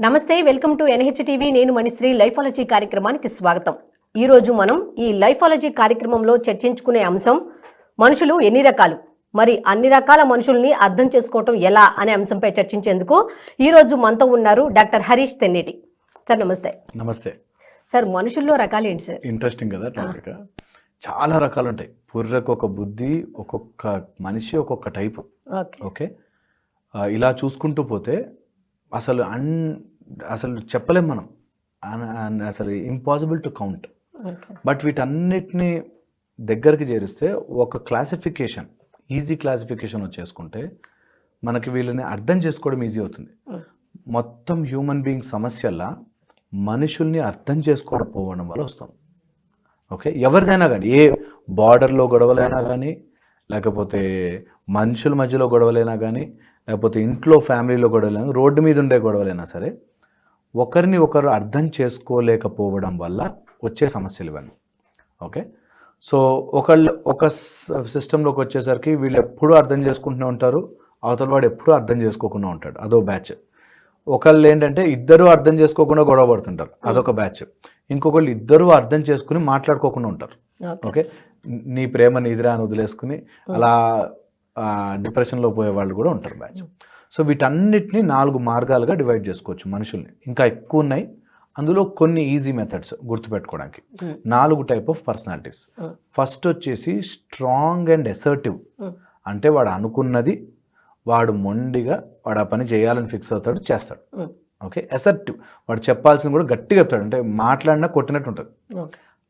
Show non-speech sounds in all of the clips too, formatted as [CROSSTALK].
నమస్తే welcome to NH TV నేను మణిశ్రీ. లైఫాలజీ కార్యక్రమానికి స్వాగతం. ఈ రోజు మనం ఈ లైఫాలజీ కార్యక్రమంలో చర్చించుకునే అంశం మనుషులు ఎన్ని రకాలు? మరి అన్ని రకాల మనుషుల్ని అర్థం చేసుకోవటం ఎలా అనే అంశంపై చర్చించేందుకు ఈ రోజు మనతో ఉన్నారు డాక్టర్ హరీష్ తెన్నేటి. సార్ నమస్తే. నమస్తే. సార్ మనుషుల్లో రకాలు ఏంటి సార్? ఇంట్రెస్టింగ్ కదా టాపిక్ చాలా రకాలు ఉంటాయి. పుర్రకు ఒక బుద్ధి ఒక్కొక్క మనిషి ఒక్కొక్క టైపు ఓకే. ఇలా చూసుకుంటూ పోతే అసలు అన్ అసలు చెప్పలేం మనం. అసలు ఇంపాసిబుల్ టు కౌంట్ బట్ వీటన్నిటిని దగ్గరికి చేరిస్తే ఒక క్లాసిఫికేషన్ ఈజీ క్లాసిఫికేషన్ వచ్చేసుకుంటే మనకి వీళ్ళని అర్థం చేసుకోవడం ఈజీ అవుతుంది. Mm. మొత్తం హ్యూమన్ బీయింగ్ సమస్యల్లా మనుషుల్ని అర్థం చేసుకోకపోవడం వల్ల వస్తాం ఓకే ఎవరిదైనా కానీ ఏ బార్డర్లో గొడవలైనా కానీ లేకపోతే మనుషుల మధ్యలో గొడవలైనా కానీ లేకపోతే ఇంట్లో ఫ్యామిలీలో గొడవలైనా రోడ్డు మీద ఉండే గొడవలైనా సరే ఒకరిని ఒకరు అర్థం చేసుకోలేకపోవడం వల్ల వచ్చే సమస్యలు ఇవన్నీ. ఓకే? సో ఒకళ్ళు ఒక సిస్టంలోకి వచ్చేసరికి వీళ్ళు ఎప్పుడూ అర్థం చేసుకుంటూనే ఉంటారు అవతల వాడు ఎప్పుడూ అర్థం చేసుకోకుండా ఉంటాడు. అదో బ్యాచ్. ఒకళ్ళు ఏంటంటే ఇద్దరు అర్థం చేసుకోకుండా గొడవ పడుతుంటారు. అదొక బ్యాచ్. ఇంకొకళ్ళు ఇద్దరు అర్థం చేసుకుని మాట్లాడుకోకుండా ఉంటారు. ఓకే. ఓకే? నీ ప్రేమ నీదిరా అని వదిలేసుకుని అలా డిప్రెషన్లో పోయే వాళ్ళు కూడా ఉంటారు బ్యాచ్ సో వీటన్నిటిని నాలుగు మార్గాలుగా డివైడ్ చేసుకోవచ్చు మనుషుల్ని. ఇంకా ఎక్కువ ఉన్నాయి. అందులో కొన్ని ఈజీ మెథడ్స్ గుర్తుపెట్టుకోవడానికి. నాలుగు టైప్ ఆఫ్ పర్సనాలిటీస్. ఫస్ట్ వచ్చేసి స్ట్రాంగ్ అండ్ అసర్టివ్ Mm. అంటే వాడు అనుకున్నది వాడు మొండిగా వాడు ఆ పని చేయాలని ఫిక్స్ అవుతాడు చేస్తాడు. ఓకే అసర్టివ్ వాడు చెప్పాల్సింది కూడా గట్టిగా చెప్తాడు. అంటే మాట్లాడినా కొట్టినట్టు ఉంటుంది.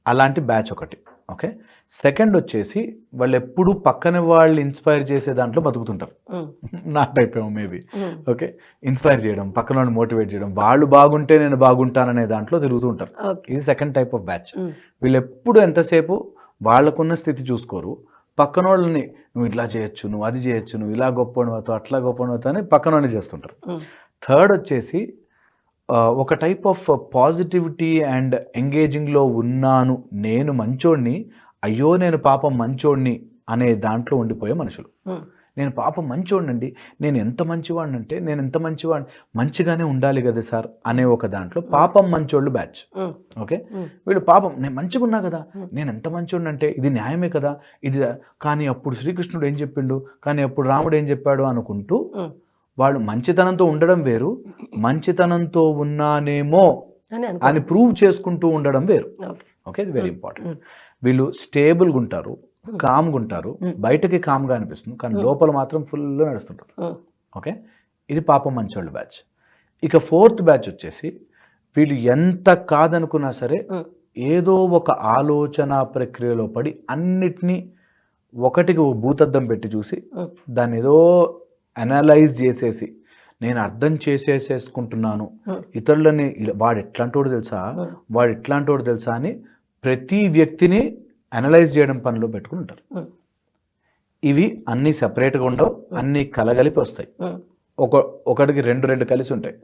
అలాంటి బ్యాచ్ ఒకటి. ఓకే? సెకండ్ వచ్చేసి వాళ్ళు ఎప్పుడు పక్కన వాళ్ళు ఇన్స్పైర్ చేసే దాంట్లో బతుకుతుంటారు. [LAUGHS] నా టైప్ ఏమో మేబీ ఓకే? ఇన్స్పైర్ చేయడం పక్కన వాళ్ళని మోటివేట్ చేయడం వాళ్ళు బాగుంటే నేను బాగుంటాననే దాంట్లో తిరుగుతూ ఉంటారు. ఇది సెకండ్ టైప్ ఆఫ్ బ్యాచ్. వీళ్ళు ఎప్పుడు ఎంతసేపు వాళ్ళకున్న స్థితి చూసుకోరు. పక్కన వాళ్ళని నువ్వు ఇట్లా చేయొచ్చు నువ్వు అది చేయొచ్చు నువ్వు ఇలా గొప్పనివతో అట్లా గొప్పనివతో అని పక్కన వాళ్ళని చేస్తుంటారు. థర్డ్ వచ్చేసి ఒక టైప్ ఆఫ్ పాజిటివిటీ అండ్ ఎంగేజింగ్లో ఉన్నాను నేను మంచోడిని అయ్యో నేను పాపం మంచోడిని అనే దాంట్లో ఉండిపోయే మనుషులు. నేను పాపం మంచోడినండి నేను ఎంత మంచివాడినంటే నేను ఎంత మంచివాడిని మంచిగానే ఉండాలి కదా సార్ అనే ఒక దాంట్లో పాపం మంచోళ్ళు బ్యాచ్. ఓకే? వీళ్ళు పాపం నేను మంచిగా ఉన్నా కదా. నేను ఎంత మంచోడిని అంటే ఇది న్యాయమే కదా ఇది కానీ అప్పుడు శ్రీకృష్ణుడు ఏం చెప్పిండు కానీ అప్పుడు రాముడు ఏం చెప్పాడు అనుకుంటూ వాళ్ళు మంచితనంతో ఉండడం వేరు మంచితనంతో ఉన్నానేమో అని ప్రూవ్ చేసుకుంటూ ఉండడం వేరు. ఓకే. ఇది వెరీ ఇంపార్టెంట్. వీళ్ళు స్టేబుల్గా ఉంటారు కామ్గా ఉంటారు. బయటకి కామ్గా అనిపిస్తుంది కానీ లోపల మాత్రం ఫుల్ నడుస్తుంటారు. ఓకే ఇది పాపం మంచోళ్ళ బ్యాచ్ ఇక ఫోర్త్ బ్యాచ్ వచ్చేసి వీళ్ళు ఎంత కాదనుకున్నా సరే ఏదో ఒక ఆలోచన ప్రక్రియలో పడి అన్నిటినీ ఒకటికి ఓ భూతద్దం పెట్టి చూసి దాన్ని ఏదో అనలైజ్ చేసేసి నేను అర్థం చేసేసేసుకుంటున్నాను. ఇతరులని వాడు ఎట్లాంటోడు తెలుసా. వాడు ఎట్లాంటోడు తెలుసా అని ప్రతి వ్యక్తిని అనలైజ్ చేయడం పనిలో పెట్టుకుని ఉంటారు. ఇవి అన్నీ సపరేట్గా ఉండవు అన్నీ కలగలిపి వస్తాయి. ఒక ఒకడికి రెండు రెండు కలిసి ఉంటాయి.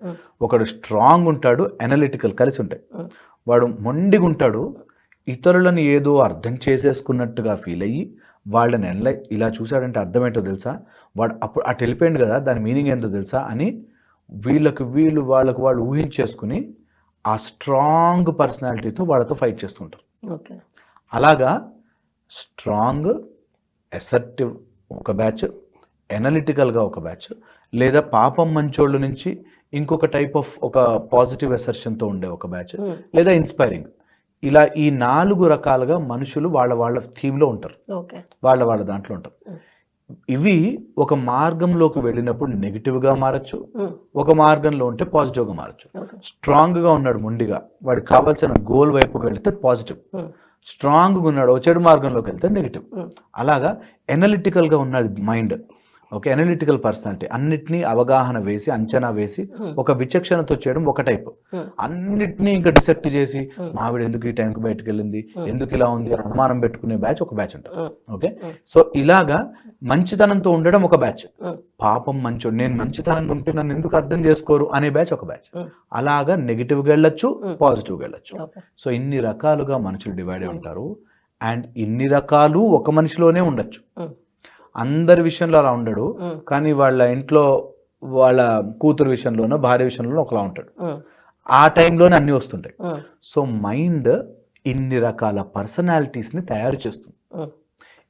ఒకడు స్ట్రాంగ్ ఉంటాడు అనలిటికల్ కలిసి ఉంటాయి. వాడు మొండిగా ఉంటాడు ఇతరులను ఏదో అర్థం చేసేసుకున్నట్టుగా ఫీల్ అయ్యి వాళ్ళని ఎలా ఇలా చూశాడంటే అర్థమేంటో తెలుసా? వాడు అప్పుడు అటు వెళ్ళిపోయింది కదా దాని మీనింగ్ ఏంటో తెలుసా అని వీళ్ళకి వీళ్ళు వాళ్ళకు వాళ్ళు ఊహించేసుకుని ఆ స్ట్రాంగ్ పర్సనాలిటీతో వాళ్ళతో ఫైట్ చేస్తుంటారు. ఓకే. అలాగా స్ట్రాంగ్ అసర్టివ్ ఒక బ్యాచ్ ఎనలిటికల్గా ఒక బ్యాచ్ లేదా పాపం మంచోళ్ళ నుంచి ఇంకొక టైప్ ఆఫ్ ఒక పాజిటివ్ ఎసర్షన్తో ఉండే ఒక బ్యాచ్ లేదా ఇన్స్పైరింగ్. ఇలా ఈ నాలుగు రకాలుగా మనుషులు వాళ్ళ వాళ్ళ థీమ్లో ఉంటారు. వాళ్ళ వాళ్ళ దాంట్లో ఉంటారు. ఇవి ఒక మార్గంలోకి వెళ్ళినప్పుడు నెగిటివ్గా మారచ్చు. ఒక మార్గంలో ఉంటే పాజిటివ్గా మారచ్చు. స్ట్రాంగ్గా ఉన్నాడు మొండిగా. వాడికి కావాల్సిన గోల్ వైపుకి వెళ్తే పాజిటివ్. స్ట్రాంగ్గా ఉన్నాడు ఓ చెడు మార్గంలోకి వెళ్తే నెగిటివ్. అలాగా ఎనలిటికల్గా ఉన్నది మైండ్. ఓకే ఎనలిటికల్ పర్సనాలిటీ అన్నిటినీ అవగాహన వేసి అంచనా వేసి. ఒక విచక్షణతో చేయడం ఒక టైప్. అన్నిటినీ ఇంకా డిసెక్ట్ చేసి. మావిడ ఎందుకు ఈ టైంకి బయటకు వెళ్ళింది. ఎందుకు ఇలా ఉంది? అని అనుమానం పెట్టుకునే బ్యాచ్ ఒక బ్యాచ్ ఉంటుంది. ఓకే. సో ఇలాగా మంచితనంతో ఉండడం ఒక బ్యాచ్. పాపం మంచోడు. నేను మంచితనంగా ఉంటే నన్ను ఎందుకు అర్థం చేసుకోరు? అనే బ్యాచ్ ఒక బ్యాచ్. అలాగా నెగిటివ్గా వెళ్ళొచ్చు. పాజిటివ్గా వెళ్ళొచ్చు. సో ఇన్ని రకాలుగా మనుషులు డివైడ్ అయి ఉంటారు. అండ్ ఇన్ని రకాలు ఒక మనిషిలోనే ఉండొచ్చు. అందరి విషయంలో అలా ఉండడు. కానీ వాళ్ళ ఇంట్లో వాళ్ళ కూతురు విషయంలోనో భార్య విషయంలోనో ఒకలా ఉంటాడు. ఆ టైంలోనే అన్నీ వస్తుంటాయి. సో మైండ్ ఇన్ని రకాల పర్సనాలిటీస్ని తయారు చేస్తుంది.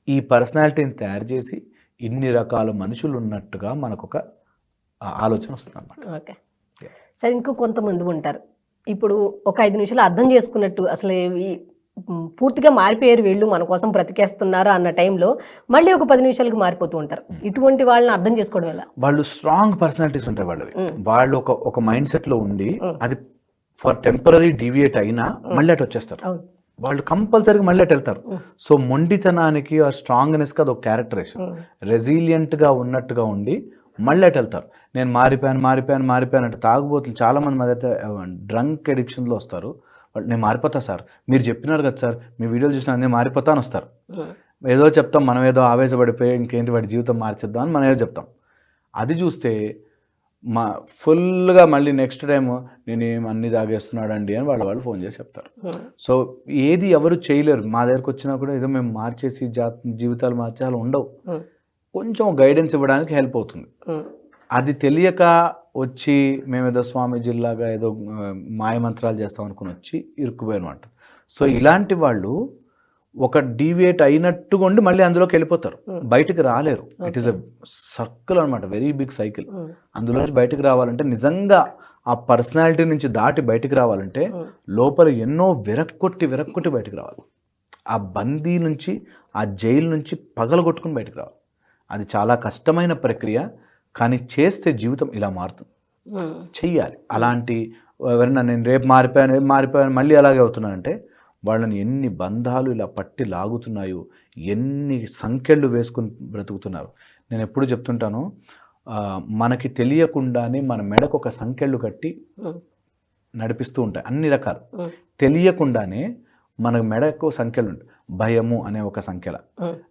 ఈ పర్సనాలిటీని తయారు చేసి ఇన్ని రకాల మనుషులు ఉన్నట్టుగా మనకు ఒక ఆలోచన వస్తుంది అన్నమాట ఓకే సరే ఇంకో కొంతమంది ఉంటారు. ఇప్పుడు ఒక ఐదు నిమిషాలు అర్థం చేసుకున్నట్టు అసలు పూర్తిగా మారిపోయారు వీళ్ళు మన కోసం బ్రతికేస్తున్నారు అన్న టైంలో మళ్ళీ ఒక పది నిమిషాలకు మారిపోతూ ఉంటారు. ఇటువంటి వాళ్ళని అర్థం చేసుకోవడం ఎలా? వాళ్ళు స్ట్రాంగ్ పర్సనాలిటీస్ ఉంటాయి వాళ్ళవి. వాళ్ళు ఒక ఒక మైండ్ సెట్లో ఉండి అది ఫర్ టెంపరీ డీవియేట్ అయినా మళ్ళీ అటు వచ్చేస్తారు. వాళ్ళు కంపల్సరీగా మళ్ళీ అటు వెళ్తారు. సో మొండితనానికి ఆ స్ట్రాంగ్నెస్కి అది ఒక క్యారెక్టరేషన్ రెసిలియంట్గా ఉన్నట్టుగా ఉండి మళ్ళీ అటు వెళ్తారు. నేను మారిపోయాను మారిపోయాను మారిపోయాను అంటే తాగుబోతులు చాలా మంది మీద అయితే డ్రంక్ ఎడిక్షన్లో వస్తారు. వాళ్ళు నేను మారిపోతా సార్. మీరు చెప్పినారు కదా సార్ మీ వీడియోలు చూసిన నేను మారిపోతా అని వస్తారు ఏదో చెప్తాం మనం ఏదో ఆవేశపడిపోయి ఇంకేంటి వాడి జీవితం మార్చేద్దాం అని మనం ఏదో చెప్తాం. అది చూస్తే మా ఫుల్గా మళ్ళీ నెక్స్ట్ టైం నేను అన్ని తాగేస్తున్నాడండి అని వాళ్ళు వాళ్ళు ఫోన్ చేసి చెప్తారు. సో ఏది ఎవరు చేయలేరు. మా దగ్గరకు వచ్చినా కూడా ఏదో మేము మార్చేసి జా జీవితాలు మార్చాలి ఉండవు. కొంచెం గైడెన్స్ ఇవ్వడానికి హెల్ప్ అవుతుంది. అది తెలియక వచ్చి మేము ఏదో స్వామీజీలాగా ఏదో మాయమంత్రాలు చేస్తాం అనుకుని వచ్చి ఇరుక్కుపోయానమాట సో ఇలాంటి వాళ్ళు ఒక డీవియేట్ అయినట్టుగా ఉండి మళ్ళీ అందులోకి వెళ్ళిపోతారు. బయటికి రాలేరు. ఇట్ ఈస్ అ సర్కిల్ అనమాట వెరీ బిగ్ సైకిల్. ఉమ్, అందులోంచి బయటికి రావాలంటే నిజంగా ఆ పర్సనాలిటీ నుంచి దాటి బయటికి రావాలంటే లోపల ఎన్నో విరక్కొట్టి విరక్కొట్టి బయటికి రావాలి. ఆ బందీ నుంచి ఆ జైలు నుంచి పగలగొట్టుకుని బయటికి రావాలి. అది చాలా కష్టమైన ప్రక్రియ. కానీ చేస్తే జీవితం ఇలా మారుతుంది. ఉమ్, చెయ్యాలి. అలాంటి ఎవరైనా నేను రేపు మారిపోయాను రేపు మారిపోయాను మళ్ళీ అలాగే అవుతున్నానంటే వాళ్ళని ఎన్ని బంధాలు ఇలా పట్టి లాగుతున్నాయో ఎన్ని సంఖ్యలు వేసుకుని బ్రతుకుతున్నారు. నేను ఎప్పుడు చెప్తుంటాను మనకి తెలియకుండానే మన మెడకు ఒక సంఖ్యలు కట్టి ఉమ్, నడిపిస్తూ ఉంటాయి అన్ని రకాలు. ఉమ్, తెలియకుండానే మన మెడకు సంఖ్యలు ఉంటాయి భయము అనే ఒక సంఖ్యల.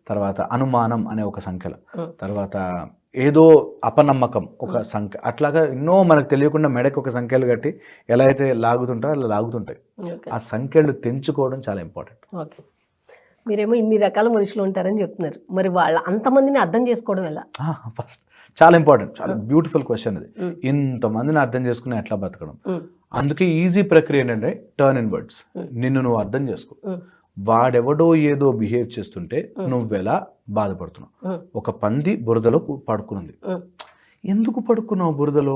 తర్వాత అనుమానం అనే ఒక సంఖ్యల. తర్వాత ఏదో అపనమ్మకం ఒక సంఖ్య. అట్లాగా ఎన్నో మనకు తెలియకుండా మెడకు ఒక సంఖ్యలు కట్టి ఎలా అయితే లాగుతుంటారో అలా లాగుతుంటాయి. ఆ సంఖ్యలు తెంచుకోవడం చాలా ఇంపార్టెంట్. ఓకే. మీరేమో ఇన్ని రకాల మనుషులు ఉంటారని చెప్తున్నారు. మరి వాళ్ళ అంతమందిని అర్థం చేసుకోవడం ఎలా? ఫస్ట్ చాలా ఇంపార్టెంట్ చాలా బ్యూటిఫుల్ క్వశ్చన్ ఇది. ఇంతమందిని అర్థం చేసుకుని ఎట్లా బతకడం? అందుకే ఈజీ ప్రక్రియ ఏంటంటే టర్న్ ఇన్ వర్డ్స్ నిన్ను నువ్వు అర్థం చేసుకో. వాడెవడో ఏదో బిహేవ్ చేస్తుంటే నువ్వెలా బాధపడుతున్నావు? ఒక పంది బురదలో పడుకునుంది. ఎందుకు పడుకున్నావు బురదలో?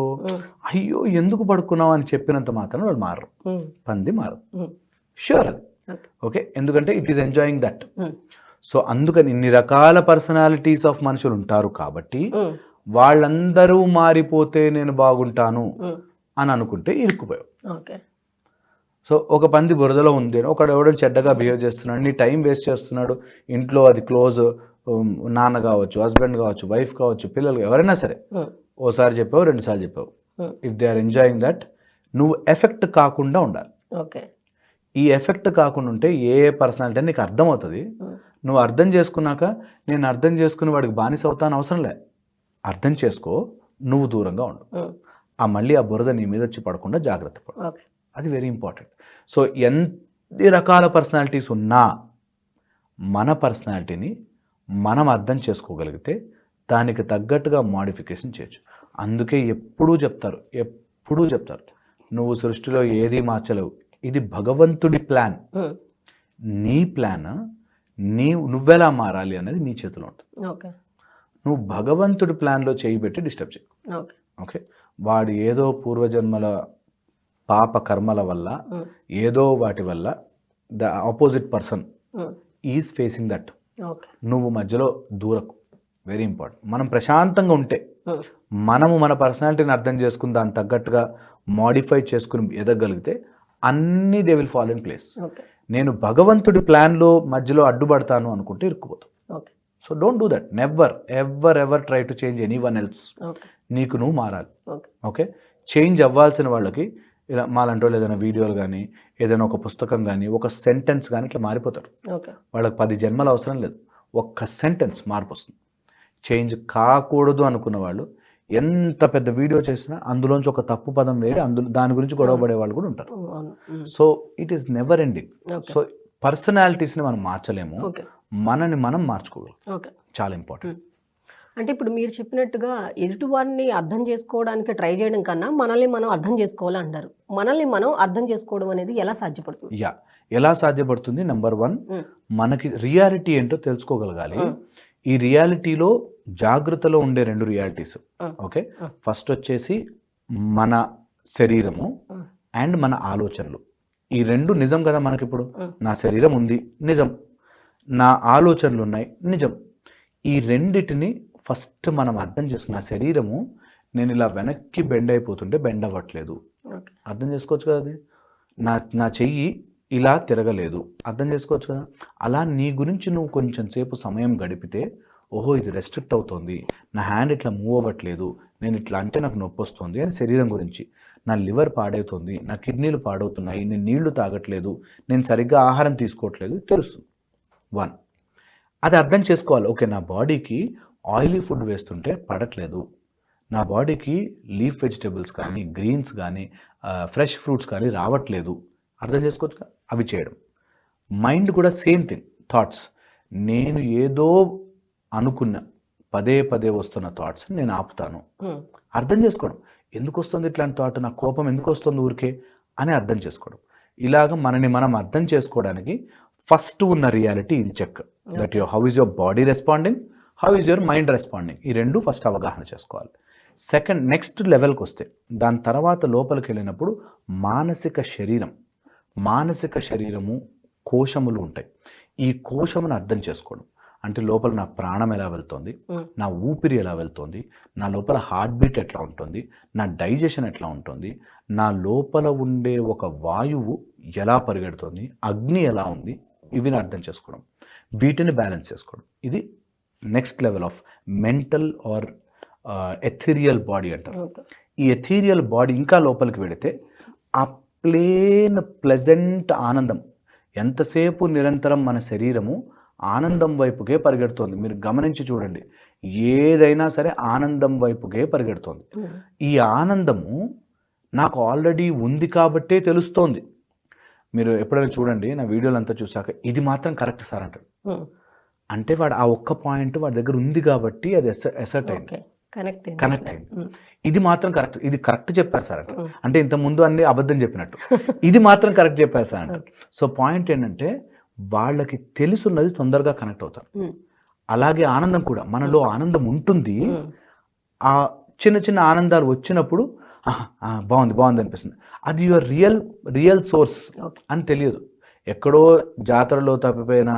అయ్యో ఎందుకు పడుకున్నావు అని చెప్పినంత మాత్రం వాళ్ళు మారరు. పంది ఉమ్, షూర్ అది ఓకే? ఎందుకంటే it is enjoying that so అందుకని ఇన్ని రకాల పర్సనాలిటీస్ ఆఫ్ మనుషులు ఉంటారు కాబట్టి వాళ్ళందరూ మారిపోతే నేను బాగుంటాను అని అనుకుంటే ఇరుక్కుపోయావు. ఓకే. సో ఒక పంది బురదలో ఉంది. ఒకడు ఎవడో చెడ్డగా బిహేవ్ చేస్తున్నాడు. నీ టైం వేస్ట్ చేస్తున్నాడు. ఇంట్లో అది క్లోజ్ నాన్న కావచ్చు హస్బెండ్ కావచ్చు వైఫ్ కావచ్చు పిల్లలు ఎవరైనా సరే. ఓసారి చెప్పావు రెండుసార్లు చెప్పావు. If they are enjoying that నువ్వు ఎఫెక్ట్ కాకుండా ఉండాలి. ఓకే. ఈ ఎఫెక్ట్ కాకుండా ఉంటే ఏ పర్సనాలిటీ అని నీకు అర్థమవుతుంది? నువ్వు అర్థం చేసుకున్నాక నేను అర్థం చేసుకుని వాడికి బానిస అవుతాను అవసరం లే. అర్థం చేసుకో నువ్వు దూరంగా ఉండు. ఆ. మళ్ళీ ఆ బురద నీ మీద వచ్చి పడకుండా జాగ్రత్త పడు. అది వెరీ ఇంపార్టెంట్ సో ఎన్ని రకాల పర్సనాలిటీస్ ఉన్నా మన పర్సనాలిటీని మనం అర్థం చేసుకోగలిగితే దానికి తగ్గట్టుగా మాడిఫికేషన్ చేయొచ్చు. అందుకే ఎప్పుడూ చెప్తారు ఎప్పుడూ చెప్తారు నువ్వు సృష్టిలో ఏది మార్చలేవు. ఇది భగవంతుడి ప్లాన్ నీ ప్లాన్ నీ నువ్వెలా మారాలి అనేది నీ చేతిలో ఉంటుంది. ఓకే. నువ్వు భగవంతుడి ప్లాన్లో చేయి పెట్టి డిస్టర్బ్ చేయి ఓకే. వాడు ఏదో పూర్వజన్మల పాప కర్మల వల్ల ఏదో వాటి వల్ల the opposite person is facing that. నువ్వు మధ్యలో దూరకు. Very important. మనం ప్రశాంతంగా ఉంటే మనము మన పర్సనాలిటీని అర్థం చేసుకుని దానికి తగ్గట్టుగా మాడిఫై చేసుకుని ఎదగలిగితే అన్నీ they will follow in place. నేను భగవంతుడి ప్లాన్లో మధ్యలో అడ్డుపడతాను అనుకుంటే ఇరుక్కుపోతాం. Okay. So don't do that never ever ever try to change anyone else నీకు నువ్వు మారాలి. ఓకే ఓకే చేంజ్ అవ్వాల్సిన వాళ్ళకి ఇలా మాలాంటి వాళ్ళు ఏదైనా వీడియోలు కానీ ఏదైనా ఒక పుస్తకం కానీ ఒక సెంటెన్స్ కానీ ఇట్లా మారిపోతారు. వాళ్ళకి పది జన్మలు అవసరం లేదు. ఒక్క సెంటెన్స్ మార్పు వస్తుంది. చేంజ్ కాకూడదు అనుకున్న వాళ్ళు ఎంత పెద్ద వీడియో చేసినా అందులోంచి ఒక తప్పు పదం వేరే అందులో దాని గురించి గొడవ పడే వాళ్ళు కూడా ఉంటారు. So it is never ending so పర్సనాలిటీస్ని మనం మార్చలేము. ఓకే మనని మనం మార్చుకోగలం. ఓకే. చాలా ఇంపార్టెంట్. అంటే ఇప్పుడు మీరు చెప్పినట్టుగా ఎదుటి వారిని అర్థం చేసుకోవడానికి ట్రై చేయడం కన్నా మనల్ని మనం అర్థం చేసుకోవాలి అంటారు. మనల్ని మనం అర్థం చేసుకోవడం అనేది ఎలా సాధ్యపడుతుంది? యా. ఎలా సాధ్యపడుతుంది? Number one. మనకి రియాలిటీ ఏంటో తెలుసుకోగలగాలి. ఈ రియాలిటీలో జాగ్రత్తలో ఉండే రెండు రియాలిటీస్. ఓకే. ఫస్ట్ వచ్చేసి మన శరీరము. అండ్ మన ఆలోచనలు. ఈ రెండు నిజం కదా మనకిప్పుడు. నా శరీరం ఉంది. నిజం. నా ఆలోచనలు ఉన్నాయి నిజం. ఈ రెండిటిని ఫస్ట్ మనం అర్థం చేసుకున్న నా శరీరము నేను ఇలా వెనక్కి బెండ్ అయిపోతుంటే బెండ్ అవ్వట్లేదు. అర్థం చేసుకోవచ్చు కదా అది? నా నా చెయ్యి ఇలా తిరగలేదు. అర్థం చేసుకోవచ్చు కదా? అలా నీ గురించి నువ్వు కొంచెం సేపు సమయం గడిపితే ఓహో ఇది రెస్ట్రిక్ట్ అవుతుంది. నా హ్యాండ్ ఇట్లా మూవ్ అవ్వట్లేదు. నేను ఇట్లా అంటే నాకు నొప్పి వస్తుంది అని శరీరం గురించి. నా లివర్ పాడవుతుంది నా కిడ్నీలు పాడవుతున్నాయి. నేను నీళ్ళు తాగట్లేదు. నేను సరిగ్గా ఆహారం తీసుకోవట్లేదు. తెలుస్తుంది. వన్. అది అర్థం చేసుకోవాలి. ఓకే నా బాడీకి ఆయిలీ ఫుడ్ వేస్తుంటే పడట్లేదు. నా బాడీకి లీఫ్ వెజిటబుల్స్ కానీ గ్రీన్స్ కానీ ఫ్రెష్ ఫ్రూట్స్ కానీ రావట్లేదు. అర్థం చేసుకోవచ్చు? అవి చేయడం. మైండ్ కూడా సేమ్ థింగ్ థాట్స్. నేను ఏదో అనుకున్న పదే పదే వస్తున్న థాట్స్ నేను ఆపుతాను. అర్థం చేసుకోవడం. ఎందుకు వస్తుంది ఇట్లాంటి థాట్? నా కోపం ఎందుకు వస్తుంది ఊరికే? అని అర్థం చేసుకోవడం. ఇలాగ మనని మనం అర్థం చేసుకోవడానికి ఫస్ట్ ఉన్న రియాలిటీ ఇది check. That your how is your body responding how is your mind responding ఈ రెండు ఫస్ట్ అవగాహన చేసుకోవాలి. సెకండ్ నెక్స్ట్ లెవెల్కి వస్తే దాని తర్వాత లోపలికి వెళ్ళినప్పుడు మానసిక శరీరం మానసిక శరీరము కోశములు ఉంటాయి. ఈ కోశమును అర్థం చేసుకోవడం. అంటే లోపల నా ప్రాణం ఎలా వెళ్తుంది? ఉమ్, నా ఊపిరి ఎలా వెళ్తుంది? నా లోపల హార్ట్ బీట్ ఎట్లా ఉంటుంది? నా డైజెషన్ ఎట్లా ఉంటుంది? నా లోపల ఉండే ఒక వాయువు ఎలా పరిగెడుతుంది? అగ్ని ఎలా ఉంది? ఇవి అర్థం చేసుకోవడం. వీటిని బ్యాలెన్స్ చేసుకోవడం. ఇది next level of mental or ethereal body అంటారు. ఈ ఎథీరియల్ బాడీ ఇంకా లోపలికి వెళితే ఆ ప్లేన్ ప్లెజెంట్ ఆనందం ఎంతసేపు నిరంతరం మన శరీరము ఆనందం వైపుకే పరిగెడుతోంది. మీరు గమనించి చూడండి. ఏదైనా సరే ఆనందం వైపుకే పరిగెడుతోంది. ఈ ఆనందము నాకు ఆల్రెడీ ఉంది కాబట్టే తెలుస్తోంది. మీరు ఎప్పుడైనా చూడండి నా వీడియోలు అంతా చూశాక ఇది మాత్రం కరెక్ట్ సార్ అంటారు అంటే వాడు ఆ ఒక్క పాయింట్ వాడి దగ్గర ఉంది కాబట్టి అది ఎసర్ట్ అయింది. కనెక్ట్ అయింది. కనెక్ట్ అయింది. ఇది మాత్రం కరెక్ట్ ఇది కరెక్ట్ చెప్పారు సార్ అంటే అంటే ఇంత ముందు అన్ని అబద్ధం చెప్పినట్టు. [LAUGHS] ఇది మాత్రం కరెక్ట్ చెప్పారు సార్ అంటే ఓకే. సో పాయింట్ ఏంటంటే వాళ్ళకి తెలుసున్నది తొందరగా కనెక్ట్ అవుతారు. అలాగే ఆనందం కూడా మనలో ఆనందం ఉంటుంది. ఆ చిన్న చిన్న ఆనందాలు వచ్చినప్పుడు "ఆహా, ఆ, బాగుంది బాగుంది అనిపిస్తుంది. అది యువర్ రియల్ రియల్ సోర్స్ అని తెలియదు. ఎక్కడో జాతరలో తప్పిపోయిన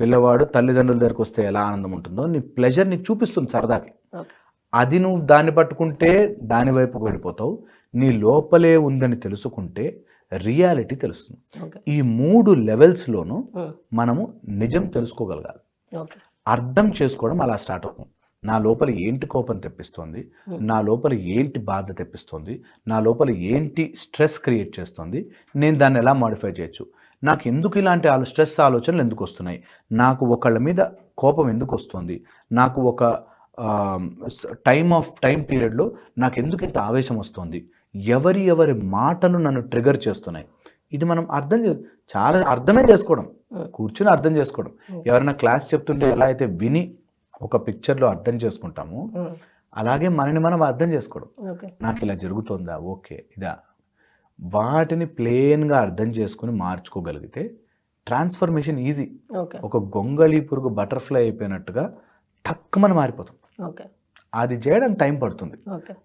పిల్లవాడు తల్లిదండ్రుల దగ్గరకు వస్తే ఎలా ఆనందం ఉంటుందో నీ ప్లెజర్ నీకు చూపిస్తుంది సరదాకి. అది నువ్వు దాన్ని పట్టుకుంటే దాని వైపుకు వెళ్ళిపోతావు. నీ లోపలే ఉందని తెలుసుకుంటే రియాలిటీ తెలుస్తుంది. ఈ మూడు లెవెల్స్లోనూ ఉమ్, మనము నిజం తెలుసుకోగలగాలి. అర్థం చేసుకోవడం అలా స్టార్ట్ అవుతుంది. నా లోపల ఏంటి కోపం తెప్పిస్తోంది. నా లోపల ఏంటి బాధ తెప్పిస్తోంది? నా లోపల ఏంటి స్ట్రెస్ క్రియేట్ చేస్తుంది? నేను దాన్ని ఎలా మాడిఫై చేయొచ్చు? నాకు ఎందుకు ఇలాంటి ఆలో స్ట్రెస్ ఆలోచనలు ఎందుకు వస్తున్నాయి? నాకు ఒకళ్ళ మీద కోపం ఎందుకు వస్తుంది? నాకు ఒక టైం ఆఫ్ టైం పీరియడ్లో నాకు ఎందుకు ఇంత ఆవేశం వస్తుంది? ఎవరి ఎవరి మాటలు నన్ను ట్రిగర్ చేస్తున్నాయి? ఇది మనం అర్థం చే చాలా అర్థమే చేసుకోవడం. కూర్చుని అర్థం చేసుకోవడం. ఎవరైనా క్లాస్ చెప్తుంటే ఎలా అయితే విని ఒక పిక్చర్లో అర్థం చేసుకుంటామో. అలాగే మనని మనం అర్థం చేసుకోవడం. నాకు ఇలా జరుగుతుందా? ఓకే ఇదా. వాటిని ప్లేన్గా అర్థం చేసుకుని మార్చుకోగలిగితే ట్రాన్స్ఫర్మేషన్ ఈజీ ఒక గొంగళి పురుగు బటర్ఫ్లై అయిపోయినట్టుగా టక్కుమని మారిపోతుంది ఓకే. అది చేయడానికి టైం పడుతుంది.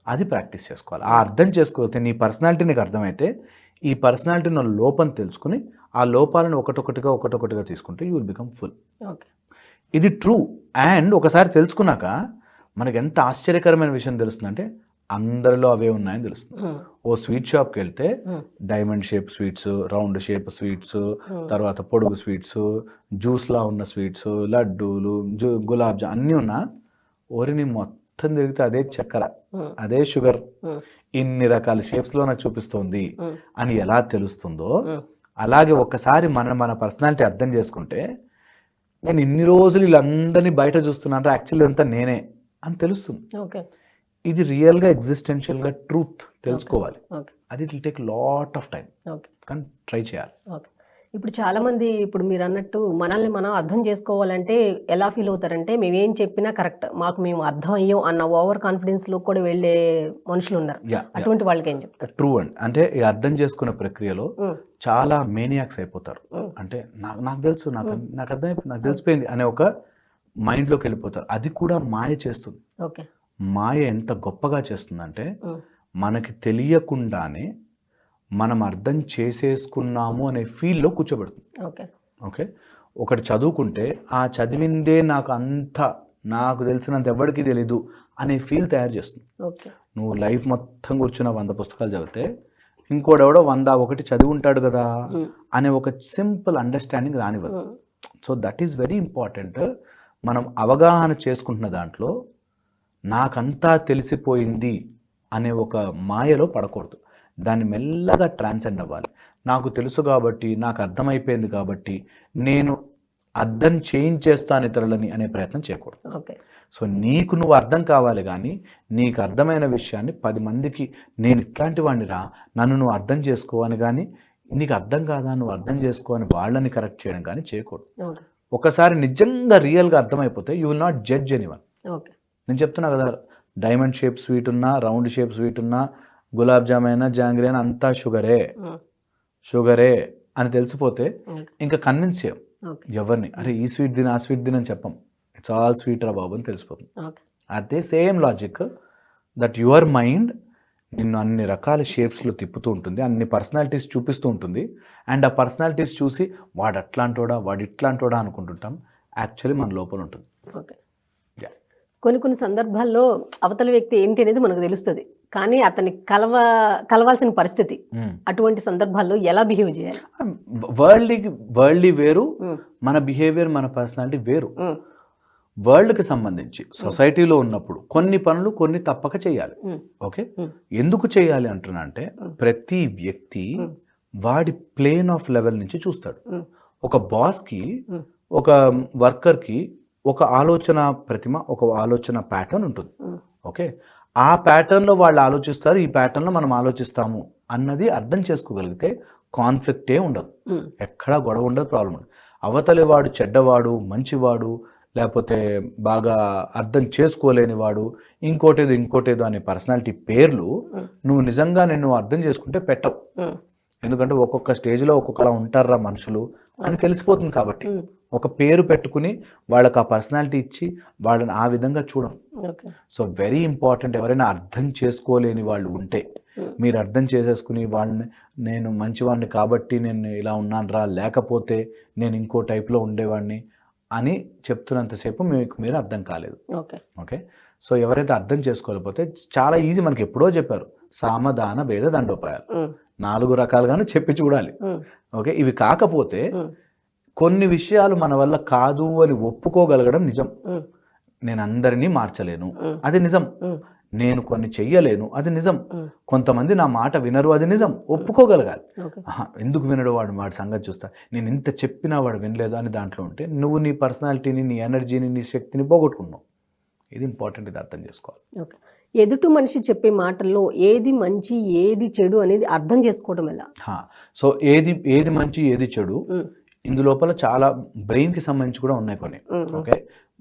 అది ప్రాక్టీస్ చేసుకోవాలి. ఆ అర్థం చేసుకోతే నీ పర్సనాలిటీ నీకు అర్థమైతే ఈ పర్సనాలిటీ నా లోపం తెలుసుకుని ఆ లోపాలను ఒకటొకటిగా ఒకటొకటిగా తీసుకుంటే you will become full okay. ఇది ట్రూ అండ్ ఒకసారి తెలుసుకున్నాక మనకి ఎంత ఆశ్చర్యకరమైన విషయం తెలుస్తుందంటే అందరిలో అవే ఉన్నాయని తెలుస్తుంది. ఉమ్, ఓ స్వీట్ షాప్కి వెళ్తే diamond shape sweets round shape sweets తర్వాత పొడుగు స్వీట్స్ జ్యూస్లా ఉన్న స్వీట్స్ లడ్డూలు జూ గులాబ్ జామ్ అన్నీ ఉన్నా ఓరిని మొత్తం తిరిగితే అదే చక్కెర ఉమ్, అదే షుగర్ ఉమ్, ఇన్ని రకాల షేప్స్లో నాకు చూపిస్తుంది అని ఎలా తెలుస్తుందో అలాగే ఒక్కసారి మన మన పర్సనాలిటీ అర్థం చేసుకుంటే నేను ఇన్ని రోజులు వీళ్ళందరినీ బయట చూస్తున్నాను యాక్చువల్లీ అంతా నేనే అని తెలుస్తుంది. ఓకే. ఇది రియల్గా ఎగ్జిస్టెన్షియల్గా ట్రూత్ తెలుసుకోవాలి. అది it will take lot of time okay. కానీ ట్రై చేయాలి. ఓకే. ఇప్పుడు చాలా మంది ఇప్పుడు మీరు అన్నట్టు మనల్ని మనం అర్థం చేసుకోవాలంటే ఎలా ఫీల్ అవుతారంటే మేము ఏం చెప్పినా కరెక్ట్ మాకు మేము అర్థం అయ్యాం అన్న ఓవర్ కాన్ఫిడెన్స్లో కూడా వెళ్ళే మనుషులు ఉన్నారు. అటువంటి వాళ్ళకి ఏం చెప్తారు? True and. అంటే ఈ అర్థం చేసుకునే ప్రక్రియలో చాలా మేనియాక్స్ అయిపోతారు. అంటే నాకు నాకు తెలుసు నాకు నాకు అర్థమైపోయింది నాకు తెలిసిపోయింది అనే ఒక మైండ్లోకి వెళ్ళిపోతారు. అది కూడా మాయ చేస్తుంది. ఓకే. మాయ ఎంత గొప్పగా చేస్తుందంటే మనకి తెలియకుండానే మనం అర్థం చేసేసుకున్నాము అనే ఫీల్లో కూర్చోబెడుతుంది. ఓకే. ఓకే? ఒకటి చదువుకుంటే ఆ చదివిందే నాకు అంత నాకు తెలిసినంత ఎవరికి తెలీదు అనే ఫీల్ తయారు చేస్తుంది. ఓకే. నువ్వు లైఫ్ మొత్తం కూర్చున్న వంద పుస్తకాలు చదివితే ఇంకోడెవడో వంద ఒకటి చదివి ఉంటాడు కదా అనే ఒక simple understanding రానివ్వదు. So that is very important. మనం అవగాహన చేసుకుంటున్న దాంట్లో నాకంతా తెలిసిపోయింది అనే ఒక మాయలో పడకూడదు. దాన్ని మెల్లగా ట్రాన్సెండ్ అవ్వాలి. నాకు తెలుసు కాబట్టి నాకు అర్థమైపోయింది కాబట్టి నేను అర్థం చేయించేస్తాను ఇతరులని అనే ప్రయత్నం చేయకూడదు. ఓకే. సో నీకు నువ్వు అర్థం కావాలి కానీ నీకు అర్థమైన విషయాన్ని పది మందికి నేను ఇట్లాంటి వాడినిరా నన్ను నువ్వు అర్థం చేసుకో అని కానీ నీకు అర్థం కాదా నువ్వు అర్థం చేసుకో అని వాళ్ళని కరెక్ట్ చేయడం కానీ చేయకూడదు. ఒకసారి నిజంగా రియల్గా అర్థమైపోతే you will not judge anyone okay. నేను చెప్తున్నా కదా డైమండ్ షేప్ స్వీట్ ఉన్నా రౌండ్ షేప్ స్వీట్ ఉన్నా గులాబ్ జామ్ అయినా జాంగ్రీ అయినా అంతా షుగరే. షుగరే అని తెలిసిపోతే ఇంకా కన్విన్స్ చేయం ఎవరిని? అరే ఈ స్వీట్ తిని ఆ స్వీట్ తిని అని చెప్పం. ఇట్స్ ఆల్ స్వీట్ రా బాబు అని తెలిసిపోతుంది. అదే same logic that your mind నిన్ను అన్ని రకాల షేప్స్లో తిప్పుతూ ఉంటుంది అన్ని పర్సనాలిటీస్ చూపిస్తూ ఉంటుంది. అండ్ ఆ పర్సనాలిటీస్ చూసి వాడు అట్లాంటోడా వాడు ఇట్లాంటోడా అనుకుంటుంటాం. యాక్చువల్లీ మన లోపల ఉంటుంది. ఓకే. కొన్ని కొన్ని సందర్భాల్లో అవతల వ్యక్తి ఏంటి అనేది మనకు తెలుస్తుంది. కానీ అతన్ని కలవ కలవాల్సిన పరిస్థితి అటువంటి సందర్భాల్లో ఎలా బిహేవ్ చేయాలి? వరల్డ్లీ వరల్డ్లీ వేరు మన బిహేవియర్ మన పర్సనాలిటీ వేరు. వరల్డ్కి సంబంధించి సొసైటీలో ఉన్నప్పుడు కొన్ని పనులు కొన్ని తప్పక చేయాలి. ఓకే? ఎందుకు చేయాలి అంటున్నా అంటే. ప్రతి వ్యక్తి. వాడి ప్లేన్ ఆఫ్ లెవెల్ నుంచి చూస్తాడు. ఒక బాస్కి. ఒక వర్కర్కి ఒక ఆలోచన ప్రతిమ ఒక ఆలోచన ప్యాటర్న్ ఉంటుంది. ఓకే? ఆ ప్యాటర్న్లో వాళ్ళు ఆలోచిస్తారు ఈ ప్యాటర్న్లో మనం ఆలోచిస్తాము అన్నది అర్థం చేసుకోగలిగితే కాన్ఫ్లిక్టే ఉండదు. ఎక్కడా గొడవ ఉండదు ప్రాబ్లం ఉండదు. అవతలి వాడు చెడ్డవాడు మంచివాడు లేకపోతే బాగా అర్థం చేసుకోలేని వాడు ఇంకోటేదో ఇంకోటేదో అనే పర్సనాలిటీ పేర్లు. నువ్వు నిజంగా నేను అర్థం చేసుకుంటే పెట్టవు. ఎందుకంటే ఒక్కొక్క స్టేజ్లో ఒక్కొక్కలా ఉంటారా మనుషులు. అని తెలిసిపోతుంది కాబట్టి ఒక పేరు పెట్టుకుని వాళ్ళకి ఆ పర్సనాలిటీ ఇచ్చి వాళ్ళని ఆ విధంగా చూడం. ఓకే. సో వెరీ ఇంపార్టెంట్ ఎవరైనా అర్థం చేసుకోలేని వాళ్ళు ఉంటే మీరు అర్థం చేసేసుకుని వాళ్ళని నేను మంచివాడిని కాబట్టి నేను ఇలా ఉన్నాను రా లేకపోతే నేను ఇంకో టైప్లో ఉండేవాడిని అని చెప్తున్నంతసేపు మీకు మీరు అర్థం కాలేదు. ఓకే. ఓకే? సో ఎవరైతే అర్థం చేసుకోలేకపోతే చాలా ఈజీ మనకి ఎప్పుడో చెప్పారు. సామధాన భేద దండోపాయాలు. నాలుగు రకాలుగాను చెప్పి చూడాలి. ఓకే? ఇవి కాకపోతే కొన్ని విషయాలు మన వల్ల కాదు అని ఒప్పుకోగలగడం నిజం. నేను అందరినీ మార్చలేను. అది నిజం. నేను కొన్ని చెయ్యలేను. అది నిజం. కొంతమంది నా మాట వినరు. అది నిజం. ఒప్పుకోగలగాలి. ఎందుకు వినడు వాడు? వాడి సంగతి చూస్తా. నేను ఇంత చెప్పినా వాడు వినలేదు అని దాంట్లో ఉంటే నువ్వు నీ పర్సనాలిటీని నీ ఎనర్జీని నీ శక్తిని పోగొట్టుకున్నావు. ఇది ఇంపార్టెంట్ ఇది అర్థం చేసుకోవాలి. ఓకే. ఎదుటి మనిషి చెప్పే మాటల్లో ఏది మంచి ఏది చెడు అనేది అర్థం చేసుకోవడం ఎలా? సో ఏది ఏది మంచి ఏది చెడు ఇందులోపల చాలా బ్రెయిన్కి సంబంధించి కూడా ఉన్నాయి కొన్ని. ఓకే?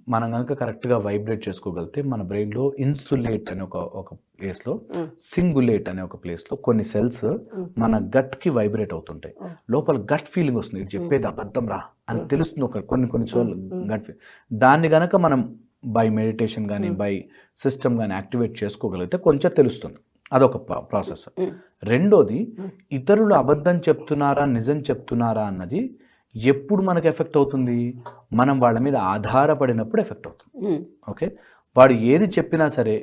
మనం కనుక కరెక్ట్గా వైబ్రేట్ చేసుకోగలిగితే మన బ్రెయిన్లో ఇన్సులేట్ అనే ఒక ఒక ప్లేస్లో సింగులేట్ అనే ఒక ప్లేస్లో కొన్ని సెల్స్ మన గట్కి వైబ్రేట్ అవుతుంటాయి. లోపల గట్ ఫీలింగ్ వస్తుంది. ఇది చెప్పేది అబద్ధం రా అని. తెలుస్తుంది ఒక కొన్ని కొన్ని చోట్ల. గట్ ఫీల్ దాన్ని గనక మనం బై మెడిటేషన్ కానీ. బై సిస్టమ్ కానీ యాక్టివేట్ చేసుకోగలిగితే కొంచెం తెలుస్తుంది. అదొక ప్రాసెస్ ఉమ్, రెండోది Mm. ఇతరులు అబద్ధం చెప్తున్నారా నిజం చెప్తున్నారా అన్నది ఎప్పుడు మనకు ఎఫెక్ట్ అవుతుంది? మనం వాళ్ళ మీద ఆధారపడినప్పుడు ఎఫెక్ట్ అవుతుంది. ఓకే? వాడు ఏది చెప్పినా సరే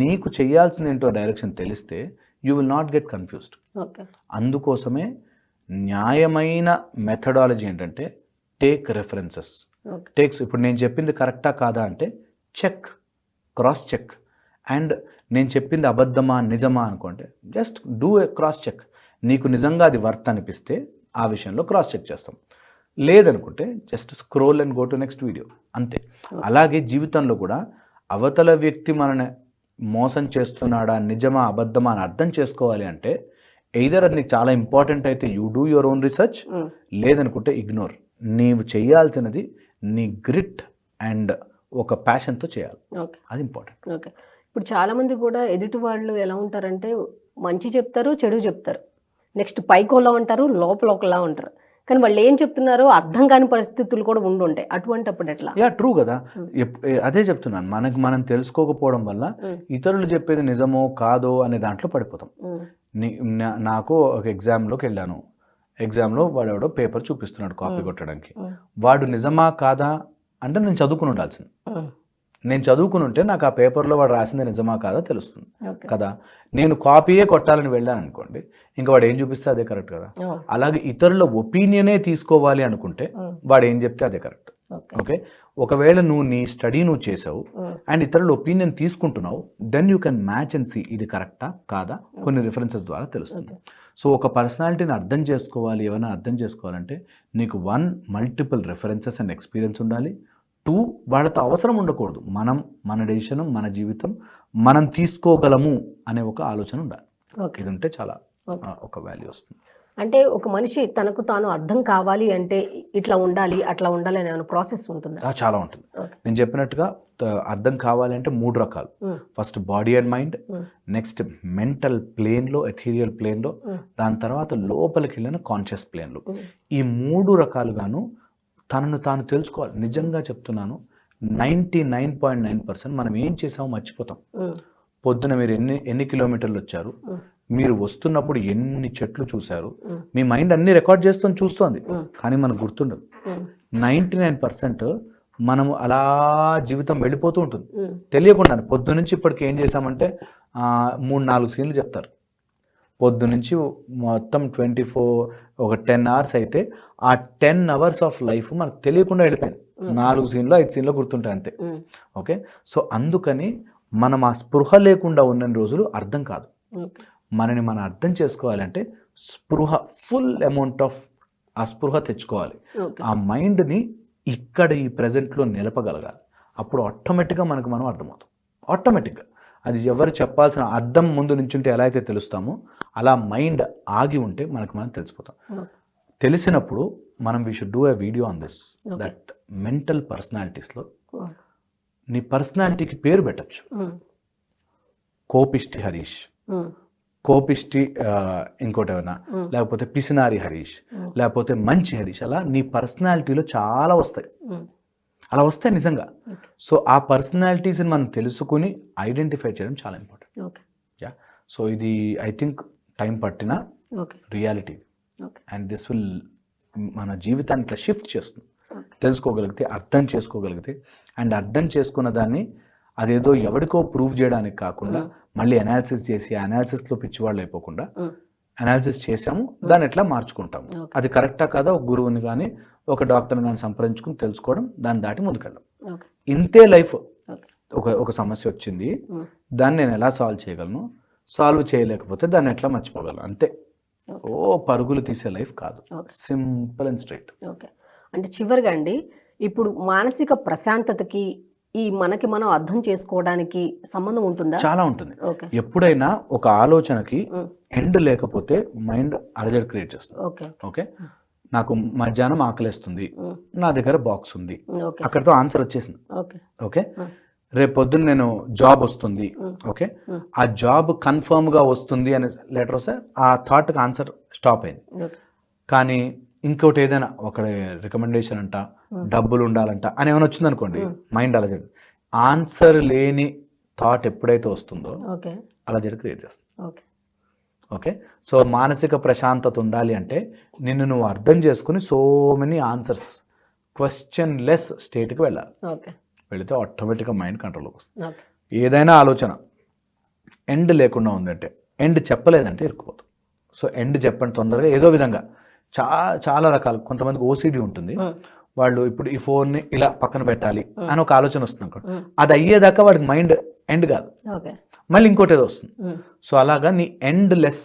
నీకు చేయాల్సిన ఏంటో డైరెక్షన్ తెలిస్తే you will not get confused okay. అందుకోసమే న్యాయమైన మెథడాలజీ ఏంటంటే టేక్ రెఫరెన్సెస్ టేక్స్ ఇప్పుడు నేను చెప్పింది కరెక్టా కాదా అంటే చెక్ క్రాస్ చెక్. అండ్ నేను చెప్పింది అబద్ధమా నిజమా అనుకోండి. Just do a cross check. నీకు నిజంగా అది వర్త్ అనిపిస్తే ఆ విషయంలో క్రాస్ చెక్ చేస్తాం. లేదనుకుంటే just scroll and go to next video. అంతే. అలాగే జీవితంలో కూడా అవతల వ్యక్తి మనని మోసం చేస్తున్నాడా నిజమా అబద్ధమా అని అర్థం చేసుకోవాలి అంటే ఎయిదర్ అది నీకు చాలా ఇంపార్టెంట్ అయితే you do your own research లేదనుకుంటే ఇగ్నోర్ నీవు చేయాల్సినది నీ గ్రిట్ అండ్ ఒక ప్యాషన్తో చేయాలి. ఓకే. అది ఇంపార్టెంట్ ఓకే. ఇప్పుడు చాలా మంది కూడా ఎదుటి వాళ్ళు ఎలా ఉంటారంటే మంచి చెప్తారు చెడు చెప్తారు. నెక్స్ట్ పైకి ఒకలా ఉంటారు లోపల ఒకలా ఉంటారు. కానీ వాళ్ళు ఏం చెప్తున్నారో అర్థం కాని పరిస్థితులు కూడా ఉండి ఉంటాయి. అటువంటి అప్పుడు ఎట్లా? యా ట్రూ కదా. అదే చెప్తున్నాను. మనకి మనం తెలుసుకోకపోవడం వల్ల. ఇతరులు చెప్పేది నిజమో కాదో అనే దాంట్లో పడిపోతాం. నాకు ఒక ఎగ్జామ్లోకి వెళ్ళాను. ఎగ్జామ్లో వాడు ఎవడో పేపర్ చూపిస్తున్నాడు కాపీ. కొట్టడానికి. వాడు నిజమా కాదా అంటే నేను చదువుకుని ఉండాల్సింది. నేను చదువుకుని ఉంటే నాకు ఆ పేపర్లో వాడు రాసింది నిజమా కాదా తెలుస్తుంది. కదా? నేను కాపీయే కొట్టాలని వెళ్ళాను అనుకోండి ఇంకా వాడు ఏం చూపిస్తే అదే కరెక్ట్ కదా? అలాగే ఇతరుల ఒపీనియనే తీసుకోవాలి అనుకుంటే వాడు ఏం చెప్తే అదే కరెక్ట్. ఓకే. ఒకవేళ నువ్వు నీ స్టడీ నువ్వు చేసావు అండ్ ఇతరుల ఒపీనియన్ తీసుకుంటున్నావు then you can match and see ఇది కరెక్టా కాదా? కొన్ని రిఫరెన్సెస్ ద్వారా తెలుస్తుంది. సో ఒక పర్సనాలిటీని అర్థం చేసుకోవాలి ఏమైనా అర్థం చేసుకోవాలంటే నీకు one multiple references and experience ఉండాలి. టూ వాళ్ళతో అవసరం ఉండకూడదు. మనం మన డెసిషన్ మన జీవితం మనం తీసుకోగలము అనే ఒక ఆలోచన ఉండాలి. ఓకే. ఇది ఉంటే చాలా ఒక వాల్యూ వస్తుంది. అంటే ఒక మనిషి తనకు తాను అర్థం కావాలి అంటే ఇట్లా ఉండాలి అట్లా ఉండాలి అనే ప్రాసెస్ ఉంటుందా? చాలా ఉంటుంది. నేను చెప్పినట్టుగా అర్థం కావాలి అంటే మూడు రకాలు. First body and mind next mental ప్లేన్లో ఎథీరియల్ ప్లేన్లో దాని తర్వాత లోపలికి వెళ్ళిన కాన్షియస్ ప్లేన్లో. ఈ మూడు రకాలుగాను తనను తాను తెలుసుకోవాలి. నిజంగా చెప్తున్నాను ninety nine point nine percent మనం ఏం చేసామో మర్చిపోతాం. పొద్దున మీరు ఎన్ని ఎన్ని కిలోమీటర్లు వచ్చారు? మీరు వస్తున్నప్పుడు ఎన్ని చెట్లు చూశారు? మీ మైండ్ అన్ని రికార్డ్ చేస్తుంది చూస్తోంది. కానీ మనకు గుర్తుండదు. నైంటీ నైన్ పర్సెంట్ మనము అలా జీవితం వెళ్ళిపోతూ ఉంటుంది. తెలియకుండా పొద్దు నుంచి ఇప్పటికి ఏం చేశామంటే ఆ, మూడు నాలుగు సీన్లు చెప్తారు. పొద్దు నుంచి మొత్తం ట్వంటీ ఫోర్ ఒక టెన్ అవర్స్ అయితే ఆ టెన్ అవర్స్ ఆఫ్ లైఫ్ మనకు తెలియకుండా వెళ్ళిపోయింది. నాలుగు సీన్లు ఐదు సీన్లు గుర్తుంటాయి అంతే. ఓకే? సో అందుకని మనం ఆ స్పృహ లేకుండా ఉన్న రోజులు అర్థం కాదు. మనని మనం అర్థం చేసుకోవాలంటే స్పృహ ఫుల్ అమౌంట్ ఆఫ్ ఆ స్పృహ తెచ్చుకోవాలి. ఆ మైండ్ని ఇక్కడ ఈ ప్రజెంట్లో నిలపగలగాలి. అప్పుడు ఆటోమేటిక్గా మనకు మనం అర్థమవుతాం. ఆటోమేటిక్గా అది ఎవరు చెప్పాల్సిన అర్థం ముందు నుంచుంటే ఎలా అయితే తెలుస్తామో అలా మైండ్ ఆగి ఉంటే మనకు మనం తెలిసిపోతాం. తెలిసినప్పుడు మనం we should do a video on this. That mental పర్సనాలిటీస్లో నీ పర్సనాలిటీకి పేరు పెట్టచ్చు. కోపిష్టి హరీష్. కోపిష్టి ఇంకోటి ఏమైనా లేకపోతే పిసినారి హరీష్ లేకపోతే మంచి హరీష్ అలా నీ పర్సనాలిటీలో చాలా వస్తాయి. అలా వస్తాయి నిజంగా. సో ఆ పర్సనాలిటీస్ని మనం తెలుసుకుని ఐడెంటిఫై చేయడం చాలా ఇంపార్టెంట్. ఓకే. యా? సో ఇది ఐ థింక్ టైం పట్టిన రియాలిటీ. అండ్ దిస్ విల్ మన జీవితాన్ని ఇట్లా షిఫ్ట్ చేస్తుంది. తెలుసుకోగలిగితే అర్థం చేసుకోగలిగితే అండ్ అర్థం చేసుకున్న దాన్ని అదేదో ఎవరికో ప్రూవ్ చేయడానికి కాకుండా మళ్ళీ అనాలిసిస్ చేసి అనాలిసిస్లో పిచ్చివాళ్ళు అయిపోకుండా అనాలిసిస్ చేసాము దాన్ని ఎట్లా మార్చుకుంటాము. అది కరెక్టా కాదా? ఒక గురువుని కానీ ఒక డాక్టర్ని కానీ సంప్రదించుకుని తెలుసుకోవడం దాన్ని దాటి ముందుకెళ్ళడం. ఓకే. ఇంతే లైఫ్ ఒక ఒక సమస్య వచ్చింది. దాన్ని నేను ఎలా సాల్వ్ చేయగలను? సాల్వ్ చేయలేకపోతే దాన్ని ఎట్లా మర్చిపోగలను? అంతే. ఓ పరుగులు తీసే లైఫ్ కాదు. Simple and straight okay. అంటే చివరిగా అండి ఇప్పుడు మానసిక ప్రశాంతతకి ఈ మనకి మనం అర్థం చేసుకోవడానికి సంబంధం ఉంటుందా? చాలా ఉంటుంది. ఎప్పుడైనా ఒక ఆలోచనకి ఎండ్ లేకపోతే మైండ్ అలజడి క్రియేట్ చేస్తుంది. ఓకే. ఓకే? నాకు మధ్యాహ్నం ఆకలేస్తుంది. నా దగ్గర బాక్స్ ఉంది. అక్కడితో ఆన్సర్ వచ్చేసింది. ఓకే. రేపు పొద్దున్న నేను జాబ్ వస్తుంది. ఓకే? ఆ జాబ్ కన్ఫర్మ్గా వస్తుంది అనే లెటర్ వస్తే ఆ థాట్కి ఆన్సర్ స్టాప్ అయింది. కానీ ఇంకోటి ఏదైనా ఒక రికమెండేషన్ అంట. డబ్బులు ఉండాలంట అని ఏమైనా వచ్చిందనుకోండి Hmm. మైండ్ అలజడి ఆన్సర్ లేని థాట్ ఎప్పుడైతే వస్తుందో ఓకే. అలజడి క్రియేట్ చేస్తుంది. ఓకే. ఓకే? సో మానసిక ప్రశాంతత ఉండాలి అంటే నిన్ను నువ్వు అర్థం చేసుకుని so many answers questionless స్టేట్కి వెళ్ళాలి. ఓకే. వెళితే ఆటోమేటిక్గా మైండ్ కంట్రోల్కి వస్తుంది. ఏదైనా ఆలోచన ఎండ్ లేకుండా ఉందంటే ఎండ్ చెప్పలేదంటే ఇరుక్కుపోతుంది సో ఎండ్ చెప్పండి తొందరగా ఏదో విధంగా. చా చాలా రకాలు. కొంతమందికి ఓసిడి ఉంటుంది. వాళ్ళు ఇప్పుడు ఈ ఫోన్ని ఇలా పక్కన పెట్టాలి అని ఒక ఆలోచన వస్తుంది అనుకోండి. ఉమ్, అది అయ్యేదాకా వాడికి మైండ్ ఎండ్ కాదు. మళ్ళీ ఇంకోటి ఏదో వస్తుంది. సో అలాగా నీ ఎండ్ లెస్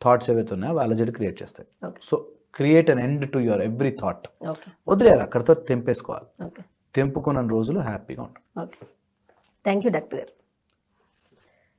థాట్స్ ఏవైతే ఉన్నాయో అవి అలజడి క్రియేట్ చేస్తాయి. So create an end to your every thought. వదిలేదు అక్కడితో తెంపేసుకోవాలి. తెంపుకున్న రోజులు హ్యాపీగా ఉంటాం ఓకే. థ్యాంక్ యూ డాక్టర్ గారు.